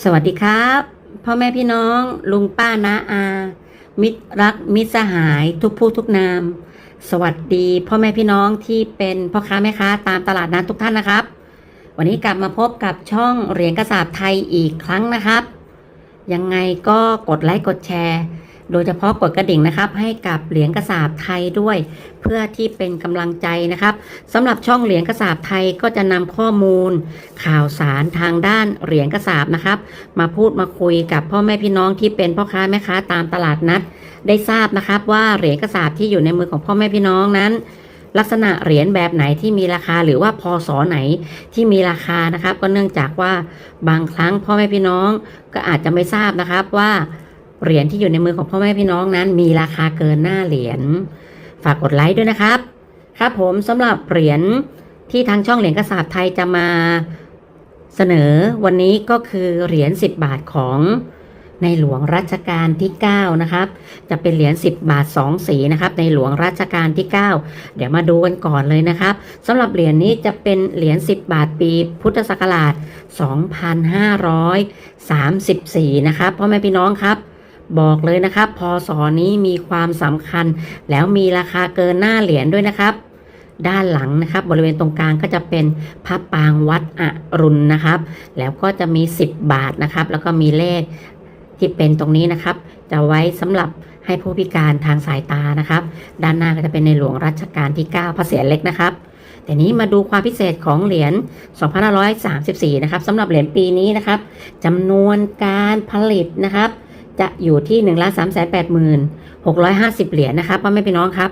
สวัสดีครับพ่อแม่พี่น้องลุงป้าน้าอา มิตรรักมิตรสหายทุกผู้ทุกนาม สวัสดีพ่อแม่พี่น้องที่เป็นพ่อค้าแม่ค้าตามตลาดนัดทุกท่านนะครับ วันนี้กลับมาพบกับช่องเหรียญกระสาบไทยอีกครั้งนะครับ ยังไงก็กดไลค์กดแชร์ โดยเฉพาะกดกระดิ่งนะครับ ให้กับเหรียญกระสาบไทยด้วย เพื่อที่เป็นกำลังใจนะครับสำหรับช่องเหรียญกระสาบไทยก็จะนำข้อมูล ข่าวสารทางด้านเหรียญกระสาบนะครับ มาพูดมาคุยกับพ่อแม่พี่น้องที่เป็นพ่อค้าแม่ค้าตามตลาดนัด ได้ทราบนะครับว่าเหรียญกระสาบที่อยู่ในมือของพ่อแม่พี่น้องนั้นลักษณะเหรียญแบบไหนที่มีราคาหรือว่าพศไหนที่มีราคานะครับ ก็เนื่องจากว่าบางครั้งพ่อแม่พี่น้องก็อาจจะไม่ทราบนะครับว่า เหรียญที่อยู่ในมือของพ่อแม่พี่น้องนั้น มีราคาเกินหน้าเหรียญ ฝากกดไลค์ด้วยนะครับ ครับผมสำหรับเหรียญที่ทางช่องเหรียญกระสาบไทยจะมาเสนอวันนี้ก็คือเหรียญ10 บาทของในหลวงรัชกาลที่ 9 นะครับ จะเป็นเหรียญ 10 บาท 2 สีนะครับ ในหลวงรัชกาลที่ 9 เดี๋ยวมาดูกันก่อนเลยนะครับสำหรับเหรียญนี้จะเป็นเหรียญ 10 บาทปีพุทธศักราช 2534 นะครับพ่อแม่พี่น้องครับ บอกเลยนะครับพศนี้มีความสำคัญ แล้วมีราคาเกินหน้าเหรียญด้วยนะครับ ด้านหลังนะครับ บริเวณตรงกลางก็จะเป็นพระปางวัดอรุณนะครับ แล้วก็จะมี 10 บาทนะครับ แล้วก็มีเลขที่เป็นตรงนี้นะครับ จะไว้สำหรับให้ผู้พิการทางสายตานะครับ ด้านหน้าก็จะเป็นในหลวงรัชกาลที่ 9 พระเศียรเล็กนะครับแต่นี้มาดูความพิเศษของเหรียญ 2534 นะครับสำหรับเหรียญปีนี้นะครับจำนวนการผลิตนะครับ จะอยู่ที่1 3 8 6 5 0เหรียญนะครับพ่อแม่พี่น้องครับ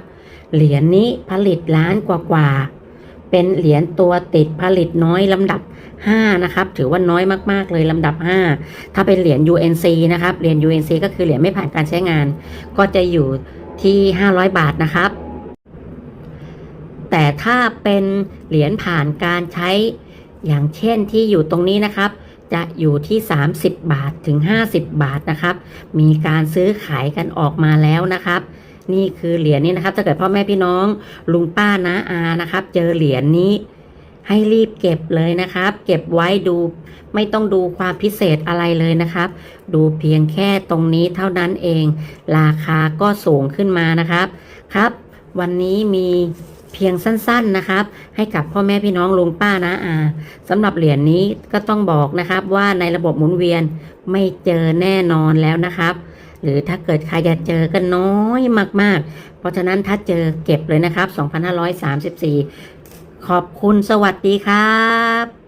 เหรียญนี้ผลิตล้านกว่าๆเป็นเหรียญตัวติดผลิตน้อยลำดับ 5 นะครับ ถือว่าน้อยมาก ๆ เลยลำดับ 5 ถ้าเป็นเหรียญ UNC นะครับ เหรียญ UNC ก็คือเหรียญไม่ผ่านการใช้งาน ก็จะอยู่ที่ 500 บาทนะครับ แต่ถ้าเป็นเหรียญผ่านการใช้อย่างเช่นที่อยู่ตรงนี้นะครับ จะอยู่ที่ 30 บาทถึง 50 บาทนะครับ มีการซื้อขายกันออกมาแล้วนะครับ นี่คือเหรียญนี้นะครับ ถ้าเกิดพ่อแม่พี่น้องลุงป้านะอานะครับ เจอเหรียญนี้ให้รีบเก็บเลยนะครับ เก็บไว้ดูไม่ต้องดูความพิเศษอะไรเลยนะครับ ดูเพียงแค่ตรงนี้เท่านั้นเอง ราคาก็สูงขึ้นมานะครับ ครับ วันนี้มี เพียงสั้นๆนะครับ ให้กับพ่อแม่พี่น้องลุงป้านะอาสำหรับเหรียญนี้ก็ต้องบอกนะครับว่าในระบบหมุนเวียนไม่เจอแน่นอนแล้วนะครับ หรือถ้าเกิดใครจะเจอก็น้อยมากๆ เพราะฉะนั้นถ้าเจอเก็บเลยนะครับ 2534 ขอบคุณสวัสดีครับ